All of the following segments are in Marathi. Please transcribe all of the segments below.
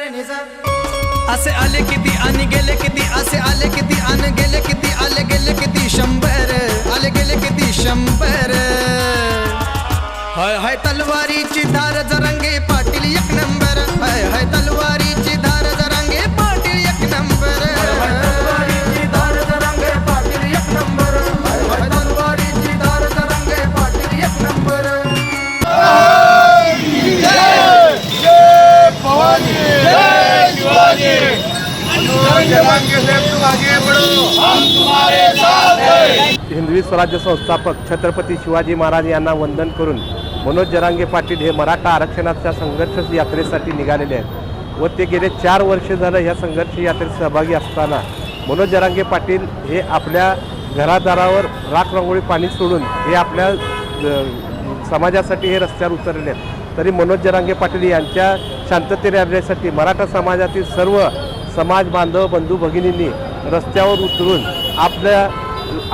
असे आले किती आणि गेले किती असे आले किती आणि गेले किती आले गेले किती शंभर. आले गेले किती शंभर. हाय हाय तलवारीची धार जरंगे पा स्वराज्य संस्थापक छत्रपती शिवाजी महाराज यांना वंदन करून मनोज जरांगे पाटील हे मराठा आरक्षणाच्या संघर्ष यात्रेसाठी निघालेले आहेत. व ते गेले चार वर्ष झालं या संघर्ष यात्रेत सहभागी असताना मनोज जरांगे पाटील हे आपल्या घरादारावर राख रांगोळी पाणी सोडून हे आपल्या समाजासाठी हे रस्त्यावर उतरलेले आहेत. तरी मनोज जरांगे पाटील यांच्या शांततेने आणण्यासाठी मराठा समाजातील सर्व समाज बांधव बंधू भगिनींनी रस्त्यावर उतरून आपल्या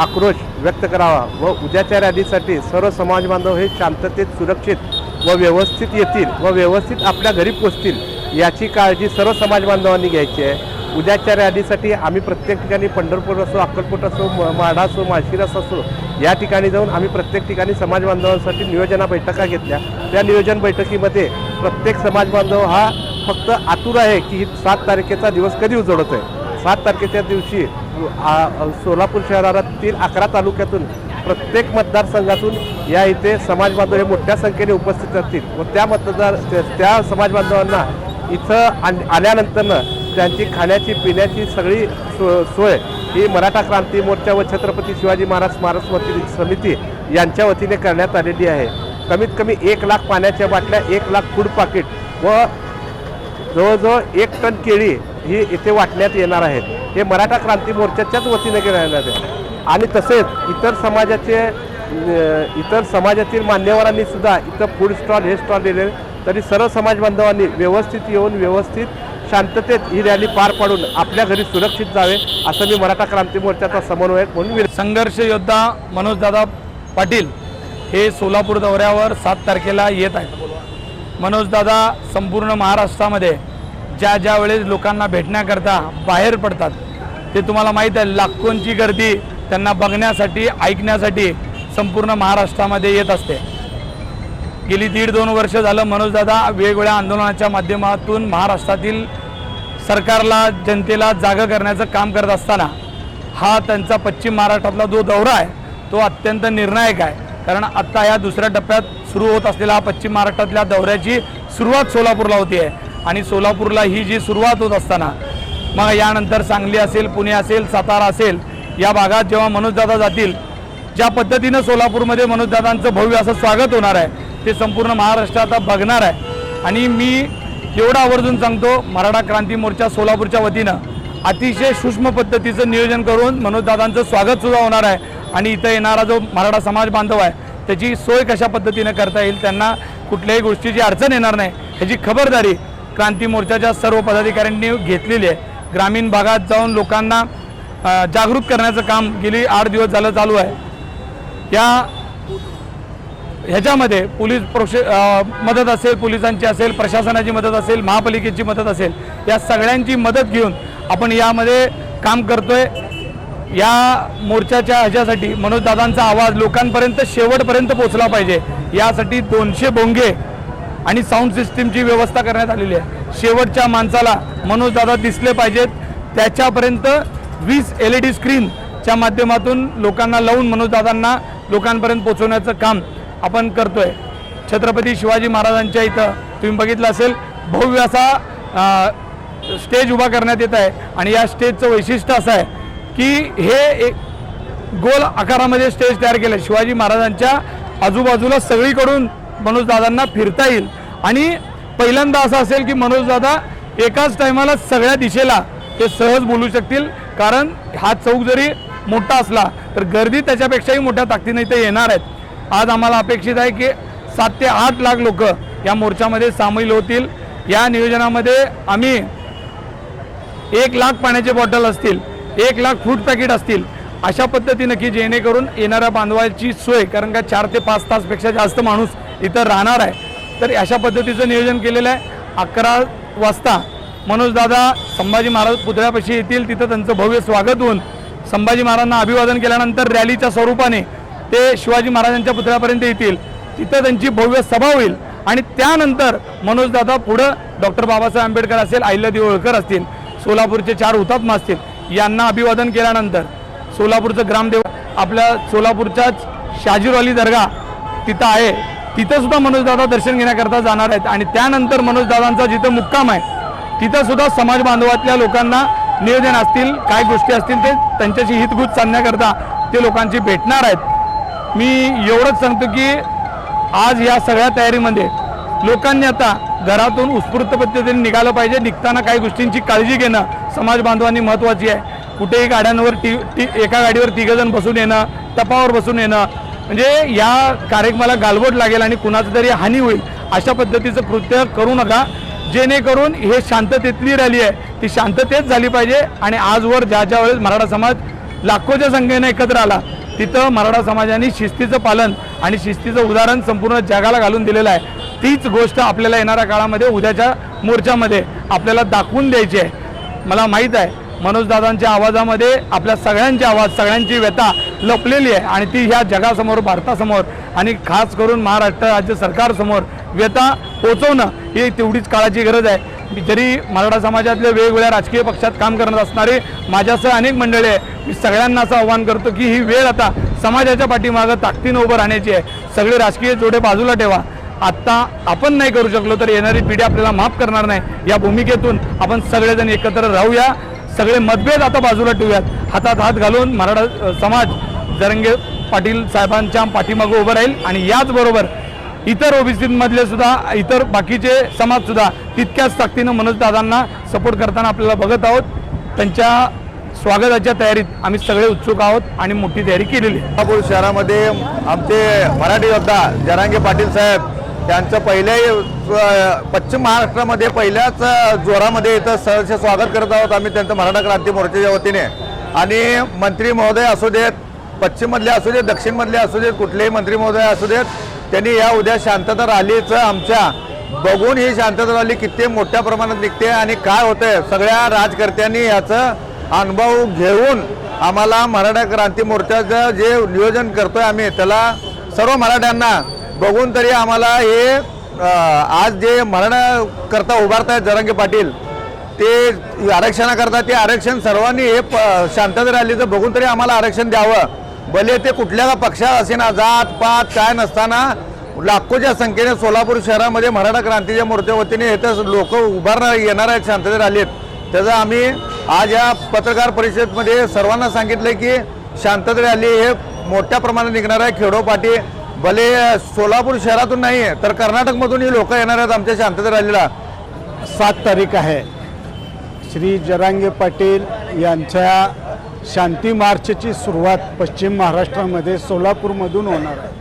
आक्रोश व्यक्त करावा व उद्याच्या रॅलीसाठी सर्व समाजबांधव हे शांततेत सुरक्षित व व्यवस्थित येतील व व्यवस्थित आपल्या घरी पोचतील याची काळजी सर्व समाजबांधवांनी घ्यायची आहे. उद्याच्या रॅलीसाठी आम्ही प्रत्येक ठिकाणी पंढरपूर असो अक्कलकोट असो म- माढा असो माळशिरस असो या ठिकाणी जाऊन आम्ही प्रत्येक ठिकाणी समाजबांधवांसाठी नियोजना बैठका घेतल्या. त्या नियोजन बैठकीमध्ये प्रत्येक समाजबांधव हा फक्त आतुर आहे की ही सात तारखेचा दिवस कधी उजळतो आहे सात तारखेच्या दिवशी सोलापूर शहरातील अकरा तालुक्यातून प्रत्येक मतदारसंघातून या इथे समाज बांधव हे मोठ्या संख्येने उपस्थित असतील व त्या मतदार त्या- त्या समाज बांधवांना इथं आल्यानंतरनं त्यांची खाण्याची पिण्याची सगळी सो सोय ही मराठा क्रांती मोर्चा व छत्रपती शिवाजी महाराज स्मारक स्मृती समिती यांच्या वतीने करण्यात आलेली आहे. कमीत कमी एक लाख पाण्याच्या बाटल्या एक लाख फूड पाकिट व जवळजवळ एक टन केळी ही इथे वाटण्यात येणार आहेत. हे मराठा क्रांती मोर्चाच्याच वतीने केलं आहे. आणि तसेच इतर समाजाचे इतर समाजातील मान्यवरांनी सुद्धा इथं फूड स्टॉल हे स्टॉल दिले तरी सर्व समाज बांधवांनी व्यवस्थित येऊन व्यवस्थित शांततेत ही रॅली पार पाडून आपल्या घरी सुरक्षित जावे असं मी मराठा क्रांती मोर्चाचा समन्वयक म्हणून संघर्ष योद्धा मनोजदादा पाटील हे सोलापूर दौऱ्यावर सात तारखेला येत आहेत. मनोजदादा संपूर्ण महाराष्ट्रामध्ये ज्या ज्या वेळेस लोकांना भेटण्याकरता बाहेर पडतात ते तुम्हाला माहीत आहे लाखोंची गर्दी त्यांना बघण्यासाठी ऐकण्यासाठी संपूर्ण महाराष्ट्रामध्ये येत असते. गेली दीड दोन वर्ष झालं मनोजदादा वेगवेगळ्या आंदोलनाच्या माध्यमातून महाराष्ट्रातील सरकारला जनतेला जागं करण्याचं काम करत असताना हा त्यांचा पश्चिम महाराष्ट्रातला जो दौरा आहे तो अत्यंत निर्णायक आहे. कारण आत्ता या दुसऱ्या टप्प्यात सुरू होत असलेल्या पश्चिम महाराष्ट्रातल्या दौऱ्याची सुरुवात सोलापूरला होती आहे. आणि सोलापूरला ही जी सुरुवात होत असताना मग यानंतर सांगली असेल पुणे असेल सातारा असेल या भागात जेव्हा मनोजदादा जातील ज्या पद्धतीनं सोलापूरमध्ये मनोजदादांचं भव्य असं स्वागत होणार आहे ते संपूर्ण महाराष्ट्र आता बघणार आहे. आणि मी एवढं आवर्जून सांगतो मराठा क्रांती मोर्चा सोलापूरच्या वतीनं अतिशय सूक्ष्म पद्धतीचं नियोजन करून मनोजदादांचं स्वागतसुद्धा होणार आहे. आणि इथं येणारा जो मराठा समाज बांधव आहे त्याची सोय कशा पद्धतीने करता येईल त्यांना कुठल्याही गोष्टीची अडचण येणार नाही. ह्याची खबरदारी क्रांती मोर्चाच्या सर्व पदाधिकाऱ्यांनी घेतलेली आहे. ग्रामीण भागात जाऊन लोकांना जागृत करण्याचं काम गेली आठ दिवस झालं चालू आहे. या ह्याच्यामध्ये पोलीस प्रोशे मदत असेल पोलिसांची असेल प्रशासनाची मदत असेल महापालिकेची मदत असेल या सगळ्यांची मदत घेऊन आपण यामध्ये काम करतोय. या मोर्चाच्या ह्याच्यासाठी मनोजदादांचा आवाज लोकांपर्यंत शेवटपर्यंत पोहोचला पाहिजे. यासाठी दोनशे बोंगे आणि साऊंड सिस्टीमची व्यवस्था करण्यात आलेली आहे. शेवटच्या माणसाला मनोजदादा दिसले पाहिजेत. त्याच्यापर्यंत वीस एल ई डी स्क्रीनच्या माध्यमातून लोकांना लावून मनोजदादांना लोकांपर्यंत पोहोचवण्याचं काम आपण करतोय. छत्रपती शिवाजी महाराजांच्या इथं तुम्ही बघितलं असेल भव्य असा स्टेज उभा करण्यात येत आहे. आणि या स्टेजचं वैशिष्ट्य असं आहे की हे एक गोल आकारामध्ये स्टेज तयार केलं. शिवाजी महाराजांच्या आजूबाजूला सगळीकडून मनोजदादांना फिरता येईल. आणि पहिल्यांदा असं असेल की मनोजदादा एकाच टायमाला सगळ्या दिशेला ते सहज बोलू शकतील. कारण हा चौक जरी मोठा असला तर गर्दी त्याच्यापेक्षाही मोठ्या ताकदीने इथे येणार आहेत. आज आम्हाला अपेक्षित आहे की सात ते आठ लाख लोक या मोर्चामध्ये सामील होतील. या नियोजनामध्ये आम्ही एक लाख पाण्याचे बॉटल असतील. एक लाख फूड पॅकेट असतील. अशा पद्धतीनं की जेणेकरून येणाऱ्या बांधवाची सोय कारण का चार ते पाच तासपेक्षा जास्त माणूस इथं राहणार आहे. तर अशा पद्धतीचं नियोजन केलेलं आहे. अकरा वाजता मनोजदादा संभाजी महाराज पुतळ्यापाशी येतील. तिथं त्यांचं भव्य स्वागत होऊन संभाजी महाराजांना अभिवादन केल्यानंतर रॅलीच्या स्वरूपाने ते शिवाजी महाराजांच्या पुतळ्यापर्यंत येतील. तिथं त्यांची भव्य सभा होईल. आणि त्यानंतर मनोजदादा पुढं डॉक्टर बाबासाहेब आंबेडकर असेल अहिल्यादेवी होळकर असतील सोलापूरचे चार हुतात्मा असतील यांना अभिवादन केल्यानंतर सोलापूरचं ग्रामदेव आपल्या सोलापूरच्याच शाजीरवाली दर्गा तिथं आहे. तिथंसुद्धा मनोजदादा दर्शन घेण्याकरता जाणार आहेत. आणि त्यानंतर मनोजदादांचा जिथं मुक्काम आहे तिथंसुद्धा समाज बांधवातल्या लोकांना नियोजन असतील काय गोष्टी असतील ते त्यांच्याशी हितगुज साधण्याकरता ते लोकांची भेटणार आहेत. मी एवढंच सांगतो की आज या सगळ्या तयारीमध्ये लोकांनी आता घरातून उत्स्फूर्त पद्धतीने निघालं पाहिजे. निघताना काही गोष्टींची काळजी घेणं समाज बांधवांनी महत्त्वाची आहे. कुठेही गाड्यांवर टी टी एका गाडीवर तिघजण बसून येणं टपावर बसून येणं म्हणजे या कार्यक्रमाला गालबोट लागेल आणि कुणाचं तरी हानी होईल अशा पद्धतीचं कृत्य करू नका. जेणेकरून हे शांततेतली रॅली आहे. ती शांततेत झाली पाहिजे आणि आजवर ज्या ज्या वेळेस मराठा समाज लाखोच्या संख्येने एकत्र आला तिथं मराठा समाजाने शिस्तीचं पालन आणि शिस्तीचं उदाहरण संपूर्ण जगाला घालून दिलेलं आहे. तीच गोष्ट आपल्याला येणाऱ्या काळामध्ये उद्याच्या मोर्चामध्ये आपल्याला दाखवून द्यायची आहे. मला माहीत आहे मनोजदादांच्या आवाजामध्ये आपल्या सगळ्यांचे आवाज सगळ्यांची व्यथा लपलेली आहे आणि ती ह्या जगासमोर भारतासमोर आणि खास करून महाराष्ट्र राज्य सरकारसमोर व्यथा पोचवणं ही तेवढीच काळाची गरज आहे. जरी मराठा समाजातले वेगवेगळ्या राजकीय पक्षात काम करत असणारे माझ्यासह अनेक मंडळी आहे मी सगळ्यांना असं आव्हान करतो की ही वेळ आता समाजाच्या पाठीमागं ताकदीनं उभं राहण्याची आहे. सगळे राजकीय जोडे बाजूला ठेवा. आत्ता आपण नाही करू शकलो तर येणारी पिढी आपल्याला माफ करणार नाही. या भूमिकेतून आपण सगळेजण एकत्र राहूया. सगळे मतभेद आता बाजूला ठेवूयात. हातात हात घालून मराठा समाज जरंगे पाटील साहेबांच्या पाठीमागं उभं राहील आणि याचबरोबर इतर ओबीसीमधले सुद्धा इतर बाकीचे समाज सुद्धा तितक्याच ताकदीनं मनोजदादांना सपोर्ट करताना आपल्याला बघत आहोत. त्यांच्या स्वागताच्या तयारीत आम्ही सगळे उत्सुक आहोत आणि मोठी तयारी केलेली आहे. शहरामध्ये आमचे मराठी योद्धा जरांगे पाटील साहेब त्यांचं पहिल्या पश्चिम महाराष्ट्रामध्ये पहिल्याच जोरामध्ये इथं सहर्ष स्वागत करत आहोत आम्ही त्यांचं मराठा क्रांती मोर्चाच्या वतीने. आणि मंत्री महोदय असू देत पश्चिममधले असू देत दक्षिणमधले असू देत कुठलेही मंत्री महोदय असू देत त्यांनी या उद्या शांतता रॅलीचं आमच्या बघून ही शांतता रॅली किती मोठ्या प्रमाणात निघते आणि काय होतंय सगळ्या राजकर्त्यांनी याचं अनुभव घेऊन आम्हाला मराठा क्रांती मोर्चाचं जे नियोजन करतोय आम्ही त्याला सर्व मराठ्यांना बघून तरी आम्हाला हे आज जे मराठा करता आहेत जरांगे पाटील ते आरक्षणाकरता ते आरक्षण सर्वांनी हे प शांतता रॅलीचं बघून तरी आम्हाला आरक्षण द्यावं. भले ते कुठल्या पक्षात असेना जात पात काय नसताना लाखोच्या संख्येने सोलापूर शहरामध्ये मराठा क्रांतीच्या मोर्च्या वतीने इथं लोक उभारणार येणार आहेत शांततेत आलेत त्याचं आम्ही आज या पत्रकार परिषदेमध्ये सर्वांना सांगितलं की शांततेत रॅली हे मोठ्या प्रमाणात निघणार आहे खेडोपाटी भले सोलापूर शहरातून नाही आहे तर कर्नाटकमधून ही लोक येणार आहेत आमच्या शांतता रॅलीला सात तारीख आहे. श्री जरांगे पाटील यांच्या शांती मार्चची सुरुवात पश्चिम महाराष्ट्रामध्ये सोलापूरमधून होणार आहे.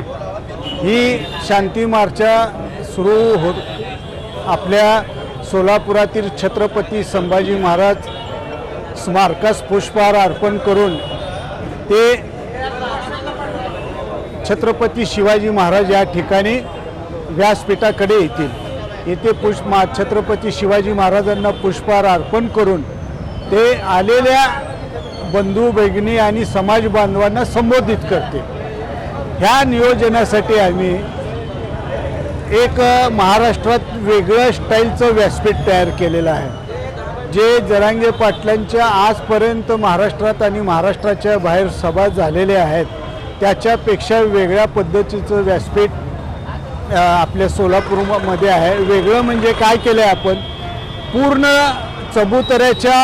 ही शांती मार्च सुरू हो आपल्या सोलापुरातील छत्रपती संभाजी महाराज स्मारकास पुष्पहार अर्पण करून ते छत्रपती शिवाजी महाराज या ठिकाणी व्यासपीठाकडे येतील. येथे पुष्प मा छत्रपती शिवाजी महाराजांना पुष्पहार अर्पण करून ते आलेल्या बंधू भगिनी आणि समाज बांधवांना संबोधित करते ह्या नियोजनासाठी आम्ही एक महाराष्ट्रात वेगळं स्टाईलचं व्यासपीठ तयार केलेलं आहे. जे जरांगे पाटलांच्या आजपर्यंत महाराष्ट्रात आणि महाराष्ट्राच्या बाहेर सभा झालेल्या आहेत त्याच्यापेक्षा वेगळ्या पद्धतीचं व्यासपीठ आपल्या सोलापूरमध्ये आहे. वेगळं म्हणजे काय केलं आहे आपण? पूर्ण चबुतऱ्याच्या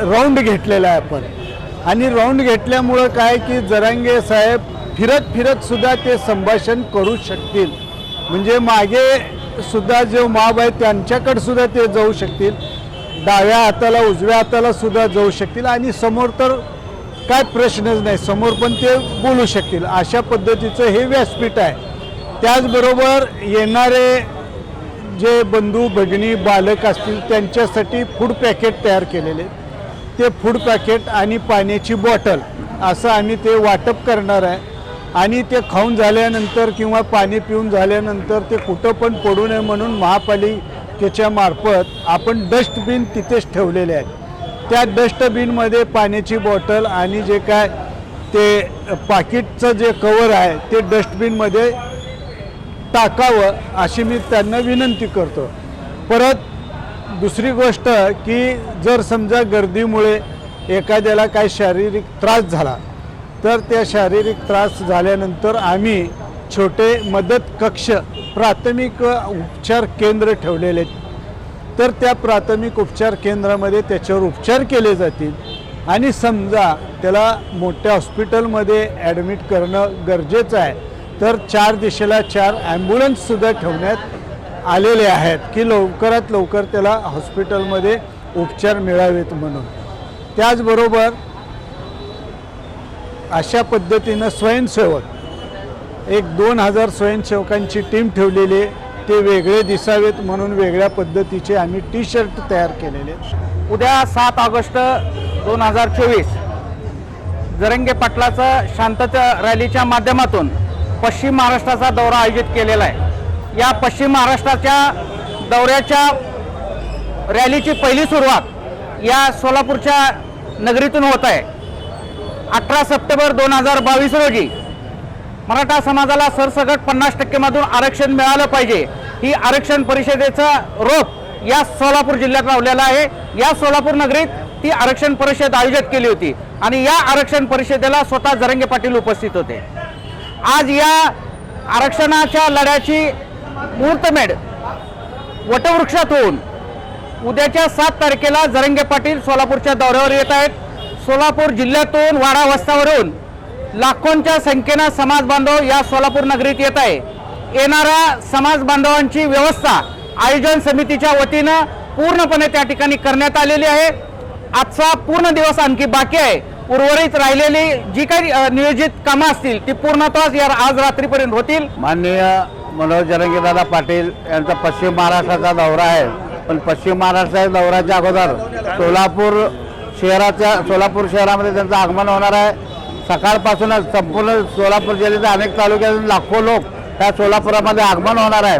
राऊंड घेतलेला आहे आपण. आणि राऊंड घेतल्यामुळं काय की जरांगे साहेब फिरत फिरत सुद्धा ते संभाषण करू शकतील. म्हणजे मागे सुद्धा जे माब आहेत त्यांच्याकडे सुद्धा ते जाऊ शकतील. डाव्या हाताला उजव्या हाताला सुद्धा जाऊ शकतील. आणि समोर तर काय प्रश्नच नाही. समोर पण ते बोलू शकतील. अशा पद्धतीचं हे व्यासपीठ आहे. त्याचबरोबर येणारे जे बंधू भगिनी बालक असतील त्यांच्यासाठी फूड पॅकेट तयार केलेले. ते फूड पॅकेट आणि पाण्याची बॉटल असं आम्ही ते वाटप करणार आहे. आणि ते खाऊन झाल्यानंतर किंवा पाणी पिऊन झाल्यानंतर ते कुठं पण पडू नये म्हणून महापालिकेच्या मार्फत आपण डस्टबिन तिथेच ठेवलेले आहेत. त्या डस्टबिनमध्ये पाण्याची बॉटल आणि जे काय ते पाकिटचं जे कवर आहे ते डस्टबिनमध्ये टाकावं अशी मी त्यांना विनंती करतो. परत दुसरी गोष्ट की जर समजा गर्दीमुळे एखाद्याला काही शारीरिक त्रास झाला तर त्या शारीरिक त्रास झाल्यानंतर आम्ही छोटे मदत कक्ष प्राथमिक उपचार केंद्र ठेवलेले आहेत तर त्या प्राथमिक उपचार केंद्रामध्ये त्याच्यावर उपचार केले जातील. आणि समजा त्याला मोठ्या हॉस्पिटलमध्ये ॲडमिट करणं गरजेचं आहे तर चार दिशेला चार ॲम्ब्युलन्ससुद्धा ठेवण्यात आलेले आहेत की लवकरात लवकर त्याला हॉस्पिटलमध्ये उपचार मिळावेत म्हणून. त्याचबरोबर अशा पद्धतीनं स्वयंसेवक एक दोन हजार स्वयंसेवकांची टीम ठेवलेली आहे. ते वेगळे दिसावेत म्हणून वेगळ्या पद्धतीचे आम्ही टी शर्ट तयार केलेले उद्या सात ऑगस्ट दोन हजार चोवीस जरंगे पाटलाचं शांतता रॅलीच्या माध्यमातून पश्चिम महाराष्ट्राचा दौरा आयोजित केलेला आहे. या पश्चिम महाराष्ट्राच्या दौऱ्याच्या रॅलीची पहिली सुरुवात या सोलापूरच्या नगरीतून होत आहे. अठरा सप्टेंबर दोन हजार बावीस रोजी मराठा समाजाला सरसकट पन्नास टक्केमधून आरक्षण मिळालं पाहिजे. ही आरक्षण परिषदेचा रोप या सोलापूर जिल्ह्यात लावलेला आहे. या सोलापूर नगरीत ती आरक्षण परिषद आयोजित केली होती आणि या आरक्षण परिषदेला स्वतः जरंगे पाटील उपस्थित होते. आज या आरक्षणाच्या लढ्याची मुहूर्तमेढ वटवृक्षात होऊन उद्याच्या सात तारखेला जरंगे पाटील सोलापूरच्या दौऱ्यावर येत आहेत. सोलापूर जिल्ह्यातून वाडा वस्तावरून लाखोंच्या संख्येनं समाज बांधव या सोलापूर नगरीत येत आहे. येणाऱ्या समाज बांधवांची व्यवस्था आयोजन समितीच्या वतीनं पूर्णपणे त्या ठिकाणी करण्यात आलेली आहे. आजचा पूर्ण दिवस आणखी बाकी आहे. उर्वरित राहिलेली जी काही नियोजित कामं असतील ती पूर्णतः या आज रात्रीपर्यंत होतील. माननीय मनोज जरंगीदादा पाटील यांचा पश्चिम महाराष्ट्राचा दौरा आहे. पण पश्चिम महाराष्ट्राच्या दौऱ्याच्या अगोदर सोलापूर शहराच्या सोलापूर शहरामध्ये त्यांचं आगमन होणार आहे. सकाळपासूनच संपूर्ण सोलापूर जिल्ह्याच्या अनेक तालुक्यातून लाखो लोक ह्या सोलापुरामध्ये आगमन होणार आहे.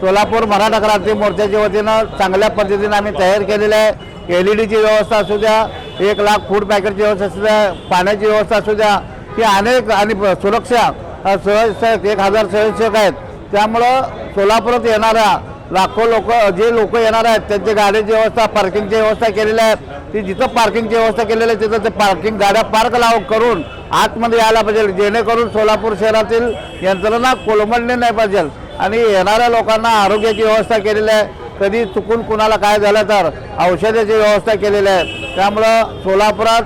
सोलापूर मराठा क्रांती मोर्चाच्या वतीनं चांगल्या पद्धतीनं आम्ही तयार केलेली आहे. एल ई डीची व्यवस्था असू द्या एक लाख फूड पॅकेटची व्यवस्था असू द्या पाण्याची व्यवस्था असू द्या की अनेक आणि सुरक्षा स्वयंसेवक एक हजार स्वयंसेवक आहेत. त्यामुळं सोलापुरात येणाऱ्या लाखो लोक जे लोक येणार आहेत त्यांची गाड्याची व्यवस्था पार्किंगची व्यवस्था केलेली आहे. ती जिथं पार्किंगची व्यवस्था केलेली आहे तिथं ते पार्किंग गाड्या पार्क लाव हो करून आतमध्ये यायला पाहिजे. जेणेकरून सोलापूर शहरातील यंत्रणा कोलमडली नाही पाहिजे. आणि येणाऱ्या लोकांना आरोग्याची व्यवस्था केलेली आहे. कधी चुकून कुणाला काय झालं तर औषधाची व्यवस्था केलेली आहे. त्यामुळं सोलापुरात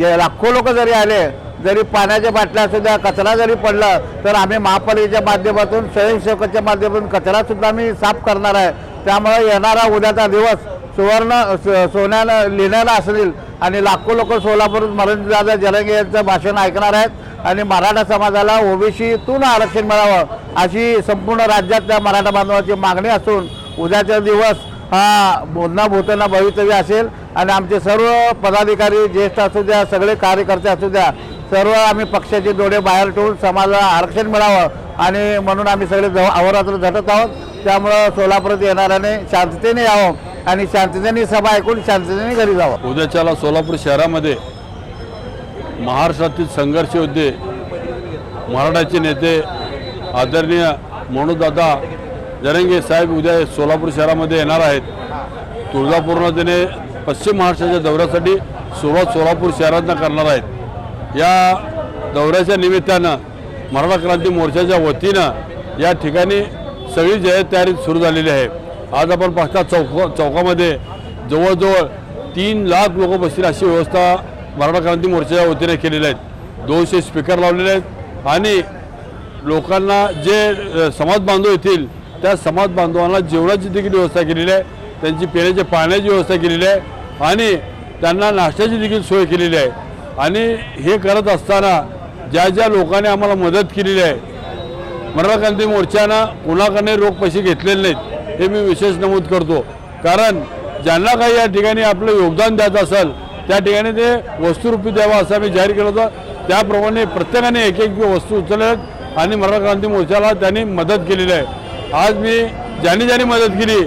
लाखो लोक जरी आले जरी पाण्याच्या बाटल्या असू द्या कचरा जरी पडला तर आम्ही महापालिकेच्या माध्यमातून स्वयंसेवकाच्या माध्यमातून कचरासुद्धा आम्ही साफ करणार आहे. त्यामुळे येणारा उद्याचा दिवस सुवर्ण स- सोन्यानं लिहिण्याला असेल. आणि लाखो लोक सोलापूर मरणदादा जलंगे यांचं भाषण ऐकणार आहेत. आणि मराठा समाजाला ओबीसीतून आरक्षण मिळावं अशी संपूर्ण राज्यातल्या मराठा बांधवाची मागणी असून उद्याचा दिवस हा बोधना भूतना भवितव्य असेल. आणि आमचे सर्व पदाधिकारी ज्येष्ठ असू द्या सगळे कार्यकर्ते असू द्या सर्व आम्ही पक्षाचे डोळे बाहेर ठेवून समाजाला आरक्षण मिळावं. आणि म्हणून आम्ही सगळे जव अहोरात्र झटत आहोत. त्यामुळं सोलापुरात येणाऱ्याने शांततेने यावं. आणि शांततेने सभा ऐकून शांततेने घरी जावं. उद्याच्याला सोलापूर शहरामध्ये महाराष्ट्रातील संघर्ष योद्धे मराठाचे नेते आदरणीय मनोदादा जरंगे साहेब उद्या सोलापूर शहरामध्ये येणार आहेत. तुळजापूरनं त्याने पश्चिम महाराष्ट्राच्या दौऱ्यासाठी सुरुवात सोलापूर शहरातनं करणार आहेत. या दौऱ्याच्या निमित्तानं मराठा क्रांती मोर्चाच्या वतीनं या ठिकाणी सगळी जय तयारी सुरू झालेली आहे. आज आपण पाहता चौक चौकामध्ये जवळजवळ तीन लाख लोक बसतील अशी व्यवस्था मराठा क्रांती मोर्चाच्या वतीने केलेल्या आहेत. दोनशे स्पीकर लावलेले आहेत आणि लोकांना जे समाज बांधव येतील त्या समाज बांधवांना जेवणाची देखील व्यवस्था केलेली आहे. त्यांची पिण्याच्या पाण्याची व्यवस्था केलेली आहे आणि त्यांना नाश्त्याची देखील सोय केलेली आहे. आणि हे करत असताना ज्या ज्या लोकांनी आम्हाला मदत केलेली आहे मराठा क्रांती मोर्चानं कुणाकडे रोख पैसे घेतलेले नाहीत हे मी विशेष नमूद करतो. कारण ज्यांना काही या ठिकाणी आपलं योगदान द्यायचं असेल त्या ठिकाणी ते वस्तुरूपी द्यावं असं आम्ही जाहीर केलं होतं. त्याप्रमाणे प्रत्येकाने एक एक वस्तू उचलल्या आहेत आणि मराठा क्रांती मोर्चाला त्यांनी मदत केलेली आहे. आज मी ज्यांनी ज्यांनी मदत केली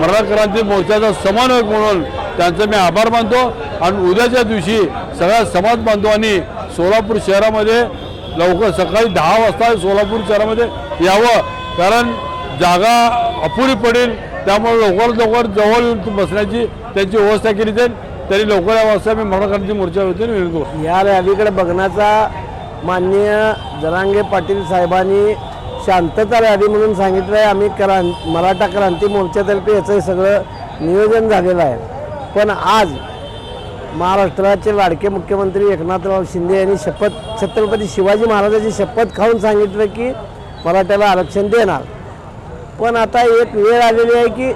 मराठा क्रांती मोर्चाचा समन्वयक म्हणून त्यांचं मी आभार मानतो. आणि उद्याच्या दिवशी सगळ्या समाज बांधवांनी सोलापूर शहरामध्ये लवकर सकाळी दहा वाजता सोलापूर शहरामध्ये यावं. कारण जागा अपुरी पडेल त्यामुळे लवकर लवकर जवळ बसण्याची त्यांची व्यवस्था केली जाईल. तरी लवकर यावं असं मी मराठा मोर्चा वतीने विनंती या रॅलीकडे बघण्याचा माननीय जरांगे पाटील साहेबांनी शांतता रॅली म्हणून सांगितलं आहे. आम्ही क्रां मराठा क्रांती मोर्चातर्फे याचं सगळं नियोजन झालेलं आहे. पण आज महाराष्ट्राचे लाडके मुख्यमंत्री एकनाथराव शिंदे यांनी शपथ छत्रपती शिवाजी महाराजांची शपथ खाऊन सांगितलं की मराठ्याला आरक्षण देणार. पण आता एक वेळ आलेली आहे की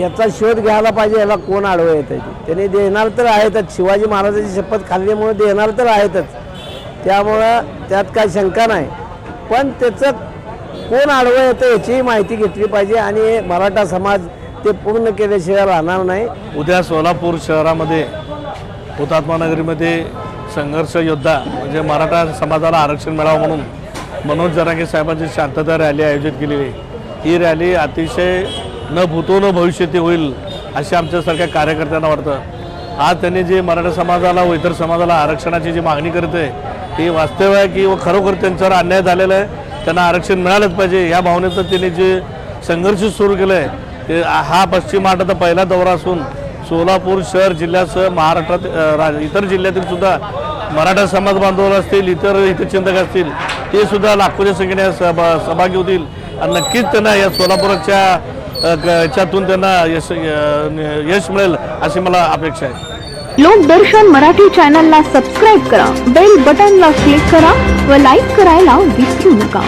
याचा शोध घ्यायला पाहिजे याला कोण आडवं येतं त्याने देणार तर आहेतच. शिवाजी महाराजांची शपथ खाल्ल्यामुळे देणार तर आहेतच. त्यामुळं त्यात काय शंका नाही. पण त्याचं कोण आडवं येतं याचीही माहिती घेतली पाहिजे आणि मराठा समाज ते पूर्ण केल्याशिवाय राहणार नाही. उद्या सोलापूर शहरामध्ये हुतात्मा नगरीमध्ये संघर्ष योद्धा म्हणजे मराठा समाजाला आरक्षण मिळावं म्हणून मनोज जरांगे साहेबांची शांतता रॅली आयोजित केलेली ही रॅली अतिशय न भूतो न भविष्यती होईल असे आमच्यासारख्या कार्यकर्त्यांना वाटतं. आज त्यांनी जे मराठा समाजाला व इतर समाजाला आरक्षणाची जी मागणी करत आहे ती वास्तव आहे की व खरोखर त्यांच्यावर अन्याय झालेला आहे त्यांना आरक्षण मिळालंच पाहिजे. या भावनेचं त्यांनी जे संघर्ष सुरू केलं आहे ते हा पश्चिम महाराष्ट्राचा पहिला दौरा असून सोलापूर शहर जिल्ह्यासह महाराष्ट्रात इतर जिल्ह्यातील सुद्धा मराठा समाज बांधव असतील इतर हितचिंतक असतील ते सुद्धा लाखोच्या संख्येने सहभा सहभागी होतील. आणि नक्कीच त्यांना या सोलापूरच्या याच्यातून त्यांना यश यश मिळेल अशी मला अपेक्षा आहे. लोकदर्शन मराठी चॅनलला सबस्क्राईब करा बेल बटनला क्लिक करा व लाईक करायला विसरू नका.